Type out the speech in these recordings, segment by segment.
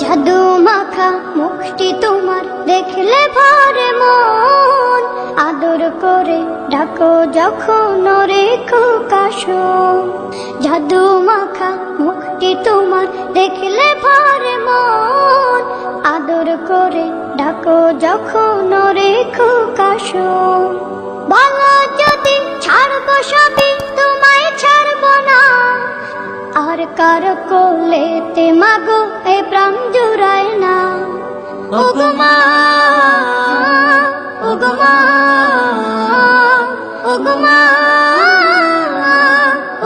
জাদু মাখা মুখটি তোমার দেখলে ভরে মন। আদর করে ডাকো যখন রেখো জাদু মাখা মুখটি তোমার দেখলে ভরে মন। আদর করে ডাকো যখন রেখো কাশো কার কোলেতে মাগো, এ প্রাণ জুড়ায় না। ওগমা ওগমা ওগমা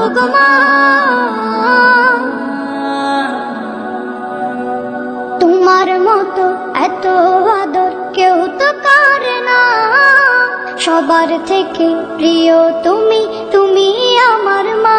ওগমা তোমার মতো এত আদর কেউ তো করে না। সবার থেকে প্রিয় তুমি তুমি আমার মা।